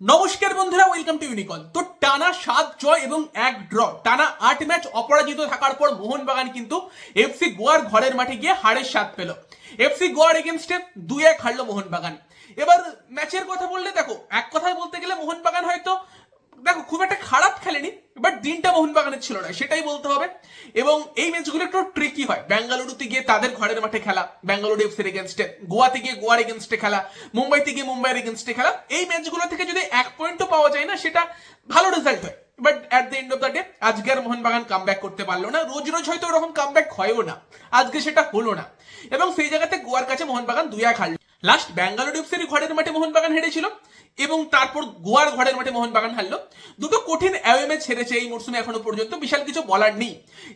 নমস্কার বন্ধুরা welcome to ইউনিকল তো টানা সাত জয় এবং এক ড্র টানা আট ম্যাচ অপরাজিত থাকার পর মোহনবাগান কিন্তু এফসি গোয়ার ঘরের মাঠে গিয়ে হারের স্বাদ পেল। এফসি গোয়ার এগেনস্টে দুই এক হারলো মোহনবাগান। এবার ম্যাচের কথা বললে দেখো, এক কথায় বলতে গেলে মোহনবাগান হয়তো দেখো, খুব একটা খারাপ খেলেনি বাট দিনটা মোহনবাগানের ছিল না, সেটাই বলতে হবে। এবং এই ম্যাচগুলো একটু ট্রিকি হয়। বেঙ্গালুরুতে গিয়ে তাদের ঘরের মাঠে খেলা বেঙ্গালুরু এফসির এগেনস্টে গোয়াতে গিয়ে গোয়ার এগেনস্টে খেলা, মুম্বাইতে গিয়ে মুম্বাইয়ের এগেনস্টে খেলা। এই ম্যাচগুলো থেকে যদি এক পয়েন্টও পাওয়া যায় না, সেটা ভালো রেজাল্ট হয়। But at the end of the day আজকে আর মোহনবাগান কাম করতে পারল না। রোজ রোজ হয়তো ওরকম কাম ব্যাক হয়ও না। আজকে সেটা হলো না। এবং সেই জায়গাতে গোয়ার কাছে মোহনবাগান দুই এক হারলো। লাস্ট ব্যাঙ্গালোর এফসির ঘরের মাঠে মোহনবাগান হেরেছিল। এবং তারপর গোয়ার ঘরের মাঠে মোহনবাগান হারলো। দুটো কঠিন অ্যাওয়ে ছেড়েছে এই মরশুমে এখনও পর্যন্ত, বিশাল কিছু বলার নেই।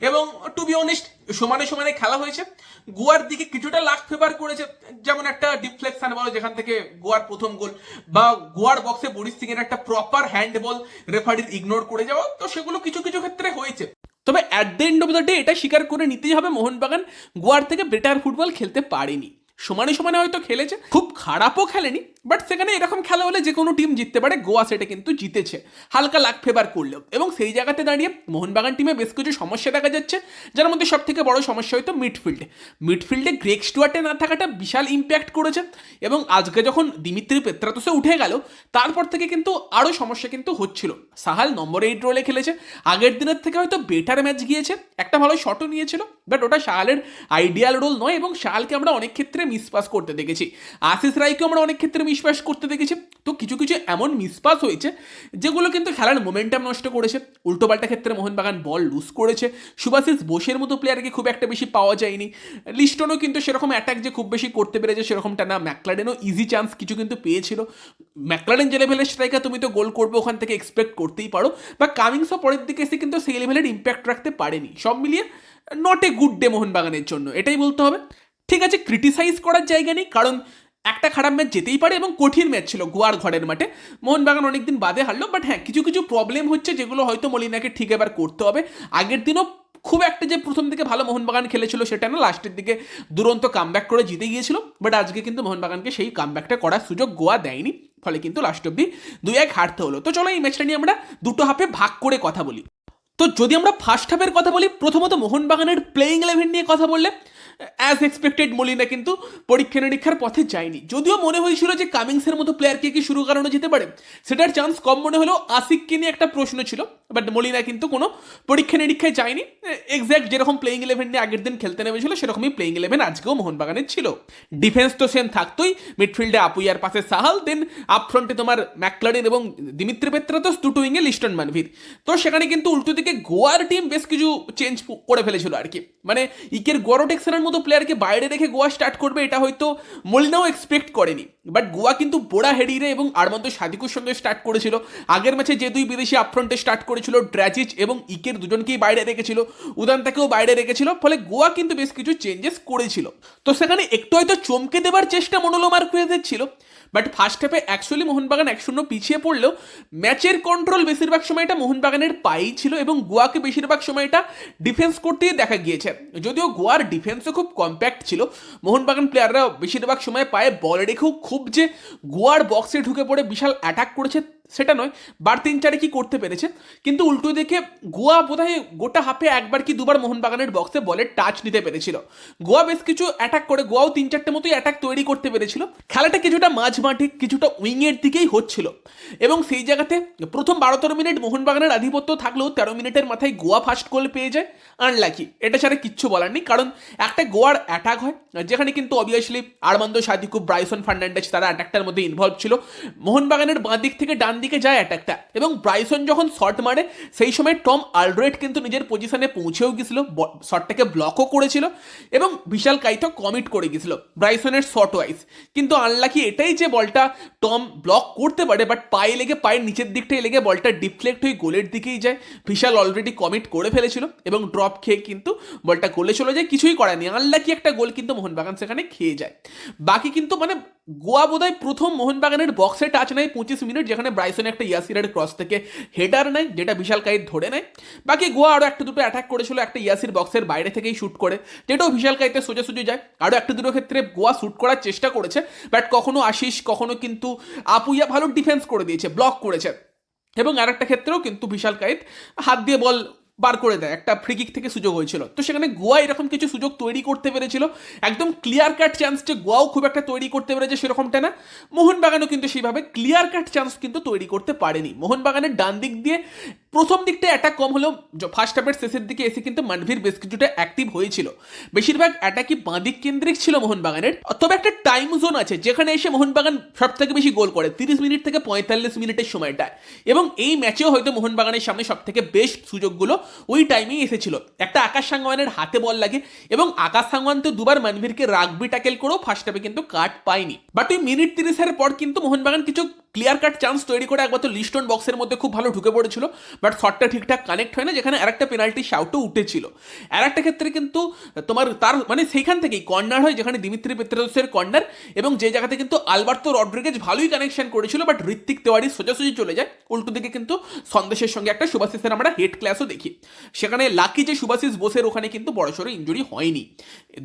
এবং টু বি অনেস্ট সমানে সমানে খেলা হয়েছে। গোয়ার দিকে কিছুটা লাখ ফেভার করেছে, যেমন একটা ডিফ্লেকশন বলো যেখান থেকে গোয়ার প্রথম গোল, বা গোয়ার বক্সে বরিশ সিং এর একটা প্রপার হ্যান্ডবল রেফারির ইগনোর করে যাওয়া, তো সেগুলো কিছু কিছু ক্ষেত্রে হয়েছে। তবে at the end of the day এটা স্বীকার করে নিতেই হবে, মোহনবাগান গোয়ার থেকে বেটার ফুটবল খেলতে পারেনি। সমানে সমানে হয়তো খেলেছে, খুব খারাপও খেলেনি বাট সেখানে এরকম খেলা হলে যে কোনো টিম জিততে পারে, গোয়া সেটা কিন্তু জিতেছে। হালকা লাক ফেভার করলেও এবং সেই জায়গাতে দাঁড়িয়ে মোহনবাগান টিমে বেশ কিছু সমস্যা দেখা যাচ্ছে, যার মধ্যে সব থেকে বড় সমস্যা হয়তো মিডফিল্ডে মিডফিল্ডে গ্রেক স্টুয়ার্টে না থাকাটা বিশাল ইম্প্যাক্ট করেছে এবং আজকে যখন দিমিত্রি পেত্রাতোসে উঠে গেল, তারপর থেকে কিন্তু আরও সমস্যা কিন্তু হচ্ছিল। সাহাল নম্বর এইট রোলে খেলেছে। আগের দিনের থেকে হয়তো বেটার ম্যাচ গিয়েছে। একটা ভালো শটও নিয়েছিল বাট ওটা শাহালের আইডিয়াল রোল নয় এবং শাহালকে আমরা অনেক ক্ষেত্রে মিসপাস করতে দেখেছি। আশিস রায়কেও আমরা অনেক ক্ষেত্রে মিসপাস করতে দেখেছি। তো কিছু কিছু এমন মিসপাস হয়েছে, যেগুলো কিন্তু খেলার মোমেন্টাম নষ্ট করেছে। উল্টোপাল্টা ক্ষেত্রে মোহনবাগান বল লুজ করেছে। সুভাশিস বোসের মতো প্লেয়ারকে খুব একটা বেশি পাওয়া যায়নি। লিস্টনও কিন্তু সেরকম অ্যাটাক যে খুব বেশি করতে পেরেছে সেরকমটা না। ম্যাকলাডেনও ইজি চান্স কিছু কিন্তু পেয়েছিল। ম্যাকলাডেন যে লেভেলের স্ট্রাইকার তুমি তো গোল করবে, ওখান থেকে এক্সপেক্ট করতেই পারো। বা কামিংসও পরের দিকে এসে কিন্তু সেই লেভেলের ইম্প্যাক্ট রাখতে পারেনি। সব মিলিয়ে নট এ গুড ডে মোহনবাগানের জন্য। এটাই বলতে হবে। ঠিক আছে ক্রিটিসাইজ করার জায়গা নেই, কারণ একটা খারাপ ম্যাচ যেতেই পারে এবং কঠিন ম্যাচ ছিল গোয়ার ঘরের মাঠে। মোহনবাগান অনেকদিন বাদে হারলো বাট হ্যাঁ কিছু কিছু প্রবলেম হচ্ছে যেগুলো হয়তো মলিনাকে ঠিক এবার করতে হবে। আগের দিনও খুব একটা যে প্রথম দিকে ভালো মোহনবাগান খেলেছিল সেটা না লাস্টের দিকে দুরন্ত কামব্যাক করে জিতে গিয়েছিল বাট আজকে কিন্তু মোহনবাগানকে সেই কামব্যাকটা করার সুযোগ গোয়া দেয়নি, ফলে কিন্তু লাস্ট অব্দি দুই এক হারতে হলো। তো চলো এই ম্যাচটা নিয়ে আমরা দুটো হাফে ভাগ করে কথা বলি। তো যদি আমরা ফার্স্ট হাফের কথা বলি, প্রথমত মোহনবাগানের প্লেয়িং ইলেভেন নিয়ে কথা বললে অ্যাজ এক্সপেক্টেড মলিনা কিন্তু পরীক্ষা নিরীক্ষার পথে যায়নি। যদিও মনে হয়েছিল যে কামিংসের মতো প্লেয়ারকে কি শুরু করানো যেতে পারে, সেটার চান্স কম মনে হলেও আসিককে নিয়ে একটা প্রশ্ন ছিল। বাট মলিনা কিন্তু কোনো পরীক্ষা নিরীক্ষায় যায়নি। এক্স্যাক্ট যেরকম প্লেয়িং ইলেভেন নিয়ে আগের দিন খেলতে নেমেছিল, সেরকমই প্লেয়িং ইলেভেন আজকেও মোহনবাগানের ছিল। ডিফেন্স তো সেম থাকতোই মিডফিল্ডে আপুইয়ার পাশে সাহাল দেন আপফ্রন্টে তোমার ম্যাকলারিন এবং দিমিত্রি পেত্রাতোস দুটো উইংয়ে লিস্টন মানভির তো সেখানে কিন্তু উল্টো দিকে গোয়ার টিম বেশ কিছু চেঞ্জ করে ফেলেছিল আর কি। মানে ইকের গরোটেক্সানের মতো প্লেয়ারকে বাইরে রেখে গোয়া স্টার্ট করবে, এটা হয়তো মলিনাও এক্সপেক্ট করেনি। বাট গোয়া কিন্তু বোড়া হেডিরে এবং আরমন্দ সাদিকুর সঙ্গে স্টার্ট করেছিল। আগের ম্যাচে যে দুই বিদেশি আপফ্রন্টে স্টার্ট করেছিল ড্রাজিচ এবং ইকের দুজনকেই বাইরে রেখেছিল। উদান্তাকেও বাইরে রেখেছিল, ফলে গোয়া কিন্তু বেশ কিছু চেঞ্জেস করেছিল। তো সেখানে একটু হয়তো চমকে দেবার চেষ্টা মনোলো মার্কুয়েজের ছিল বাট ফার্স্ট হাফে অ্যাকচুয়ালি মোহনবাগান এক শূন্য পিছিয়ে পড়লেও ম্যাচের কন্ট্রোল বেশিরভাগ সময়টা মোহনবাগানের পায়েই ছিল এবং গোয়াকে বেশিরভাগ সময়টা ডিফেন্স করতেই দেখা গিয়েছে। যদিও গোয়ার ডিফেন্সও খুব কম্প্যাক্ট ছিল, মোহনবাগান প্লেয়াররা বেশিরভাগ সময় পায়ে বল রেখেও খুব যে গোয়ার বক্সে ঢুকে পড়ে বিশাল অ্যাটাক করেছে সেটা নয়, বার তিন চারে কি করতে পেরেছে? কিন্তু উল্টো দেখে গোয়া বোধহয় গোটা হাফে একবার কি দুবার মোহনবাগানের বক্সে বলের টাচ নিতে পেরেছিল। গোয়া বেশ কিছু অ্যাটাক করে, গোয়াও তিন চারটে মতোই অ্যাটাক তৈরি করতে পেরেছিল। খেলাটা কিছুটা মাঝ মাঠে, কিছুটা উইংয়ের দিকেই হচ্ছিল। এবং সেই জায়গাতে প্রথম বারো তেরো মিনিট মোহনবাগানের আধিপত্য থাকলেও তেরো মিনিটের মাথায় গোয়া ফার্স্ট গোল পেয়ে যায় আনলাকি এটা ছাড়া কিচ্ছু বলার নেই, কারণ একটা গোয়ার অ্যাটাক হয়, যেখানে কিন্তু obviously Armando Sadiku Bryson Fernandes তারা অ্যাটাকটার মধ্যে ইনভলভ ছিল। মোহনবাগানের বাঁ দিক থেকে ডান দিকে যায় অ্যাটাকটা এবং ব্রাইসন যখন শট মারে, সেই সময় টম আলড্রেট কিন্তু নিজের পজিশনে পৌঁছেও গেছিল শটটাকে ব্লকও করেছিল এবং বিশাল কাইতো কমিট করে গেছিল ব্রাইসনের শট ওয়াইজ কিন্তু আনলাকি এটাই যে বলটা টম ব্লক করতে পারে বাট পায়ে লেগে, পায়ের নিচের দিকটাই লেগে বলটা ডিফ্লেক্ট হয়ে গোলের দিকেই যায়। বিশাল অলরেডি কমিট করে ফেলেছিল এবং ড্রপ খেয়ে কিন্তু বলটা গোলে চলে যায়, কিছুই করেনি আনলাকি একটা গোল কিন্তু মোহনবাগান সেখানে খেয়ে যায়। বাকি কিন্তু মানে গোয়া বোধহয় প্রথম মোহনবাগানের বক্সে টাচ নেয় পঁচিশ মিনিট যেখানে ব্রাইসন একটা ইয়াসিরের ক্রস থেকে হেডার নেয়, যেটা বিশাল কাইত ধরে নেয়। বাকি গোয়া আরও একটা দুটো অ্যাটাক করেছিল, একটা ইয়াসির বক্সের বাইরে থেকেই শ্যুট করে, যেটাও বিশাল কাইতে সোজাসুজি যায়। আরও একটা দুটো ক্ষেত্রে গোয়া শ্যুট করার চেষ্টা করেছে বাট কখনো আশিস, কখনো কিন্তু আপুইয়া ভালো ডিফেন্স করে দিয়েছে ব্লক করেছে। এবং আর একটা ক্ষেত্রেও কিন্তু বিশাল কাইত হাত দিয়ে বল বার করে দেয়। একটা ফ্রি কিক থেকে সুযোগ হয়েছিল। তো সেখানে গোয়া এরকম কিছু সুযোগ তৈরি করতে পেরেছিল। একদম ক্লিয়ার কাট চান্স যে গোয়াও খুব একটা তৈরি করতে পেরেছে সেরকমটা না। মোহনবাগানও কিন্তু সেইভাবে ক্লিয়ার কাট চান্স কিন্তু তৈরি করতে পারেনি। মোহনবাগানের ডান দিক দিয়ে প্রথম দিকটা অ্যাটাক কম হলেও ফার্স্ট হাফের শেষের দিকে এসে কিন্তু মানভীর বেশ কিছুটা অ্যাক্টিভ হয়েছিল। বেশিরভাগ অ্যাটাকই বাঁদিক কেন্দ্রিক ছিল মোহনবাগানের। তবে একটা টাইম জোন আছে, যেখানে এসে মোহনবাগান সব থেকে বেশি গোল করে, তিরিশ মিনিট থেকে পঁয়তাল্লিশ মিনিটের সময়টা এবং এই ম্যাচেও হয়তো মোহনবাগানের সামনে সব থেকে বেস্ট সুযোগগুলো ওই টাইমেই এসেছিল। একটা আকাশ সাংওয়ানের হাতে বল লাগে, এবং আকাশ সাংওয়ান তো দুবার মানভীরকে রাগবি ট্যাকেল করেও ফার্স্ট হাফে কিন্তু কাট পায়নি। বাট ওই মিনিট তিরিশের পর কিন্তু মোহনবাগান কিছু ক্লিয়ার কাট চান্স তৈরি করে একবার তো লিস্টন বক্সের মধ্যে খুব ভালো ঢুকে পড়েছিল বাট শটটা ঠিকঠাক কানেক্ট হয় না, যেখানে আরেকটা পেনাল্টি শাউটও উঠেছিল। আর একটা ক্ষেত্রে কিন্তু তোমার তার মানে সেইখান থেকেই কর্নার হয়, যেখানে দিমিত্রি পেত্রাদোসের কর্নার এবং যে জায়গাতে কিন্তু আলবার্তো রড্রিগেজ ভালোই কানেকশন করেছিল বাট ঋত্বিক তেওয়ারি সোজাসুজি চলে যায়। উল্টো দিকে কিন্তু সন্দেশের সঙ্গে একটা সুভাশিসের আমরা হেড ক্লাসও দেখি। সেখানে লাকি যে সুভাশিস বোসের ওখানে কিন্তু বড়সড় ইঞ্জুরি হয়নি।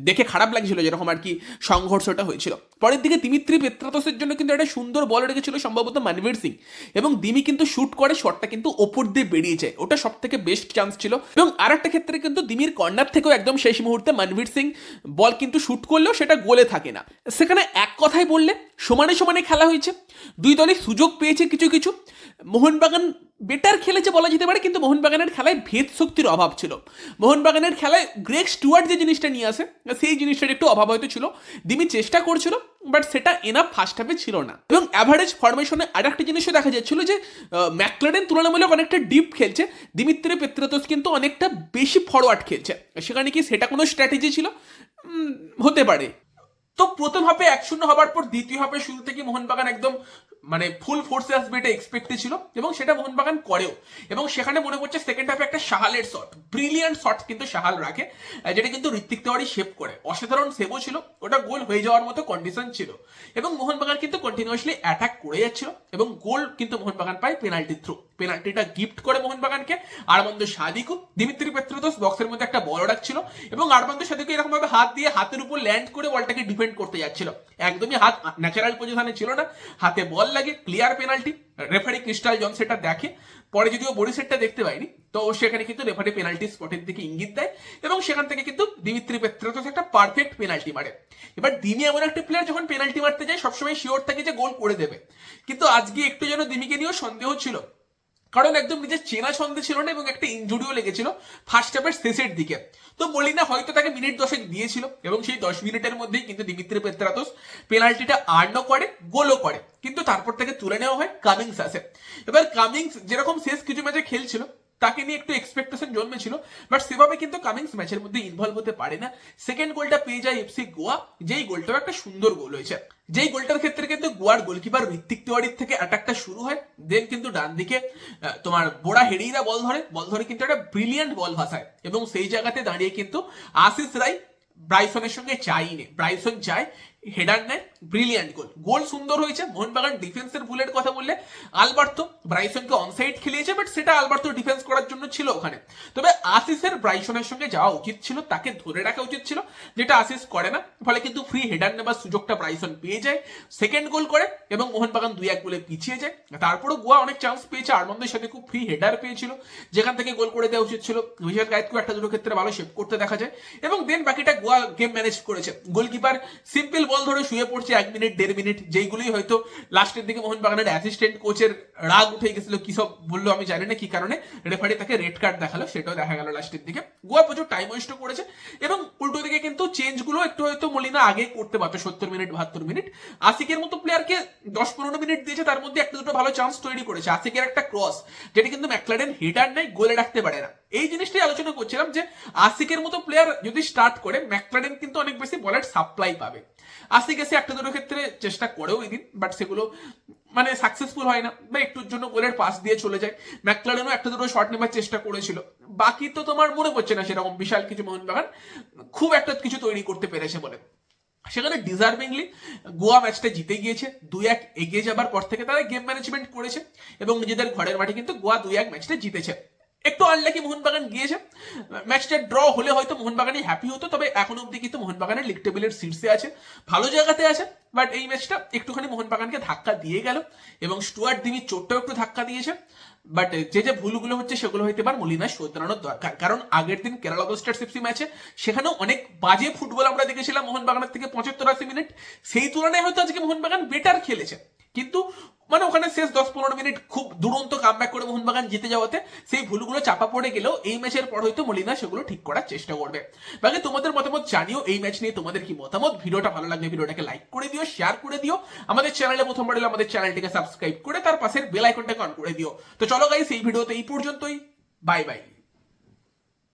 দেখে খারাপ লাগছিল যেরকম আর কি সংঘর্ষটা হয়েছিল। পরের দিকে দিমিত্রি পেত্রাতোসের জন্য কিন্তু একটা সুন্দর বল রেখেছিল সম্ভবত মানবীর সিং। এবং দিমি কিন্তু শুট করে শটটা কিন্তু ওপর দিয়ে বেরিয়ে যায়। ওটা সব থেকে বেস্ট চান্স ছিল। এবং আর একটা ক্ষেত্রে কিন্তু দিমির কর্নার থেকেও একদম শেষ মুহূর্তে মানবীর সিং বল কিন্তু শুট করলেও সেটা গোলে থাকে না। সেখানে এক কথাই বললে, সমানে সমানে খেলা হয়েছে। দুই দলই সুযোগ পেয়েছে কিছু কিছু। মোহনবাগান বেটার খেলেছে বলা যেতে পারে, কিন্তু মোহনবাগানের খেলায় ভেদ শক্তির অভাব ছিল। মোহনবাগানের খেলায় গ্রেক স্টুয়ার্ট যে জিনিসটা নিয়ে আসে, সেই জিনিসটার একটু অভাব হয়তো ছিল। দিমি চেষ্টা করছিল বাট সেটা এনাফ ফার্স্ট হাফে ছিল না। এবং অ্যাভারেজ ফরমেশনে আর একটা জিনিসও দেখা যাচ্ছিল যে ম্যাকলারেন তুলনামূলক অনেকটা ডিপ খেলছে। দিমিত্রে পেত্রাতোস কিন্তু অনেকটা বেশি ফরওয়ার্ড খেলছে। সেখানে কি সেটা কোনো স্ট্র্যাটেজি ছিল? হতে পারে। তো প্রথম হাফে এক শূন্য হবার পর দ্বিতীয় হাফে শুরু থেকে মোহনবাগান একদম মানে ফুল ফোর্সে আসবে এটা এক্সপেক্টে ছিল এবং সেটা মোহনবাগান করেও। এবং সেখানে মনে করছে সেকেন্ড হাফে একটা শাহালের শট ব্রিলিয়ান্ট শট কিন্তু শাহাল রাখে যেটা কিন্তু ঋত্বিক তেওয়ারি শেপ করে। অসাধারণ সেভও ছিল, ওটা গোল হয়ে যাওয়ার মতো কন্ডিশন ছিল। এবং মোহনবাগান কিন্তু কন্টিনিউয়াসলি অ্যাটাক করে যাচ্ছিল, এবং গোল কিন্তু মোহনবাগান পায় পেনাল্টি থ্রু পেনাল্টিটা গিফট করে মোহনবাগানকে। আরমন্দ সাদিকু দিমিত্রি পেত্রদোস বক্সের মধ্যে একটা বল রাখছিল এবং আরমন্দ সাদিকু এরকম ভাবে হাত দিয়ে হাতের উপর ল্যান্ড করে বলটাকে ডিফেন্ড করতে যাচ্ছিল। একদমই হাত ন্যাচারাল পজিশনে ছিল না, হাতে বল লাগে clear penalty referee Crystal John সেটা দেখে। পরে যদিও বরিসেটটা দেখতে পাইনি, তো সেখানে কিন্তু রেফারি পেনাল্টি স্পটের দিকে ইঙ্গিত দেয় এবং সেখান থেকে কিন্তু দিমিত্রি পেত্রোস একটা পারফেক্ট পেনাল্টি মারে। এবার দিমি এমন একটা প্লেয়ার যখন পেনাল্টি মারতে যায়, সবসময় শিওর থাকে যে গোল করে দেবে। কিন্তু আজকে একটু যেন দিমিকে নিয়েও সন্দেহ ছিল। কারণ একদম নিজের চেনা ছন্দে ছিল না এবং একটা ইঞ্জুরিও লেগেছিল ফার্স্ট হাফের শেষের দিকে। তো বলি না হয়তো তাকে মিনিট দশেক দিয়েছিল এবং সেই দশ মিনিটের মধ্যেই কিন্তু দিমিত্রি পেত্রাতোস পেনাল্টিটা আর্নও করে গোলও করে। কিন্তু তারপর থেকে তুলে নেওয়া হয় কামিংস আসে এবার কামিংস যেরকম শেষ কিছু ম্যাচে খেলছিল তাকে নিয়ে একটু এক্সপেকটেশন জন্মেছিল বাট সেভাবে কিন্তু কামিংস ম্যাচের মধ্যে ইনভলভ হতে পারে না। সেকেন্ড গোলটা পেয়ে যায় এফসি গোয়া, যেই গোলটাও একটা সুন্দর গোল হয়েছে। যেই গোলটার ক্ষেত্রে কিন্তু গোয়ার গোলকিপার ঋত্বিক তিওয়ারির থেকে অ্যাটাকটা শুরু হয় দেন কিন্তু ডান দিকে তোমার বোড়া হেডিরা বল ধরে বল ধরে কিন্তু একটা ব্রিলিয়ান্ট বল ভাসায়। এবং সেই জায়গাতে দাঁড়িয়ে কিন্তু আশিস রাই ব্রাইসনের সঙ্গে চাইনি, ব্রাইসন চায় হেডার নেয় ব্রিলিয়ান্ট গোল গোল সুন্দর হয়েছে, মোহনবাগান ডিফেন্সের ভুলের কথা বললে। আলবার্তো, ব্রাইসনকে অনসাইড খেলিয়েছে বাট সেটা আলবার্তো ডিফেন্স করার জন্য ছিল ওখানে। তবে আশিসের ব্রাইসনের সঙ্গে যাওয়া উচিত ছিল, তাকে ধরে রাখা উচিত ছিল, যেটা আশিস করে না। ফলে কিন্তু ফ্রি হেডার নেবার সুযোগটা ব্রাইসন পেয়ে যায় সেকেন্ড গোল করে এবং মোহনবাগান দুই এক গোলে পিছিয়ে যায়। তারপরও গোয়া অনেক চান্স পেয়েছে, আরমন্দের সাথে খুব ফ্রি হেডার পেয়েছিল। যেখান থেকে গোল করে দেওয়া উচিত ছিল বিশাল গায়তকে একটা দুটো ক্ষেত্রে ভালো শেপ করতে দেখা যায়। এবং দেন বাকিটা গোয়া গেম ম্যানেজ করেছে। গোলকিপার সিম্পল বল ধরে শুয়ে পড়ছে এক মিনিট দেড় মিনিট যেইগুলোই হয়তো লাস্টের দিকে মোহনবাগানের অ্যাসিস্ট্যান্ট কোচের রাগ উঠে গেছিল, কি সব বলল আমি জানি না, কি কারণে রেফারি তাকে রেড কার্ড দেখাল, সেটাও দেখা গেল লাস্টের দিকে। গোয়া প্রচুর টাইম ওয়েস্ট করেছে এবং উল্টো দিকে কিন্তু চেঞ্জগুলো একটু হয়তো মলিনা আগে করতে পারতো, সত্তর মিনিট বাহাত্তর মিনিট আশিকের মতো প্লেয়ারকে দশ পনেরো মিনিট দিয়েছে, তার মধ্যে একটা দুটো ভালো চান্স তৈরি করেছে। আশিকের একটা ক্রস যেটা কিন্তু ম্যাকলারেন হিটার নেই গোলে রাখতে পারে না। এই জিনিসটাই আলোচনা করছিলাম যে আশিকের মতো প্লেয়ার যদি স্টার্ট করে ম্যাকলারেন কিন্তু অনেক বেশি বলের সাপ্লাই পাবে। আশিক এসে একটা দুটো ক্ষেত্রে, চেষ্টা করেও এদিন বাট সেগুলো মানে সাকসেসফুল হয় না। বা একটুর জন্য গোলের পাস দিয়ে চলে যায়। ম্যাকলারেনও একটা দুটো শট নেবার চেষ্টা করেছিল। বাকি তো তোমার মনে পড়ছে না সেরকম বিশাল কিছু মোহনবাগান। খুব একটা কিছু তৈরি করতে পেরেছে বলে। সেখানে ডিজার্ভিংলি গোয়া ম্যাচটা জিতে গিয়েছে। দুই এক এগিয়ে যাবার পর থেকে তারা গেম ম্যানেজমেন্ট করেছে। এবং নিজেদের ঘরের মাঠে কিন্তু গোয়া দুই এক ম্যাচটা জিতেছে। একটু আনলাকি মোহনবাগান গিয়েছে। ম্যাচটা ড্র হলে হয়তো মোহনবাগানই হ্যাপি হতো, তবে এখন অব্দি কিন্তু মোহনবাগানের লিগ টেবিলের শীর্ষে আছে। ভালো জায়গাতে আছে বাট এই ম্যাচটা একটুখানি মোহনবাগানকে ধাক্কা দিয়ে গেল, এবং স্টুয়ার্ট দিমি চোটটাও একটু ধাক্কা দিয়েছে। বাট যে যে ভুলগুলো হচ্ছে সেগুলো হয়তো এবার মলিনা শোধরানোর দরকার। কারণ আগের দিন কেরালা ব্লাস্টার্স এফসি ম্যাচে সেখানেও অনেক বাজে ফুটবল আমরা দেখেছিলাম মোহনবাগানের থেকে পঁচাত্তর আশি মিনিট সেই তুলনায় হয়তো আজকে মোহনবাগান বেটার খেলেছে। কিন্তু মানে ওখানে শেষ দশ পনেরো মিনিট খুব দুরন্ত কামব্যাক করে মোহনবাগান জিতে যাওয়াতে সেই ভুলগুলো চাপা পড়ে গেলেও এই ম্যাচের পর হয়তো মলিনা সেগুলো ঠিক করার চেষ্টা করবে। বাকি তোমাদের মতামত জানিও এই ম্যাচ নিয়ে তোমাদের কি মতামত? ভিডিওটা ভালো লাগলে ভিডিওটাকে লাইক করে দিও শেয়ার করে দিও। আমাদের চ্যানেলে প্রথমবার এলে আমাদের চ্যানেলটিকে সাবস্ক্রাইব করে তার পাশের বেল আইকনটাকে অন করে দিও। তো চলো গাইস এই ভিডিওতে এই পর্যন্তই। Bye bye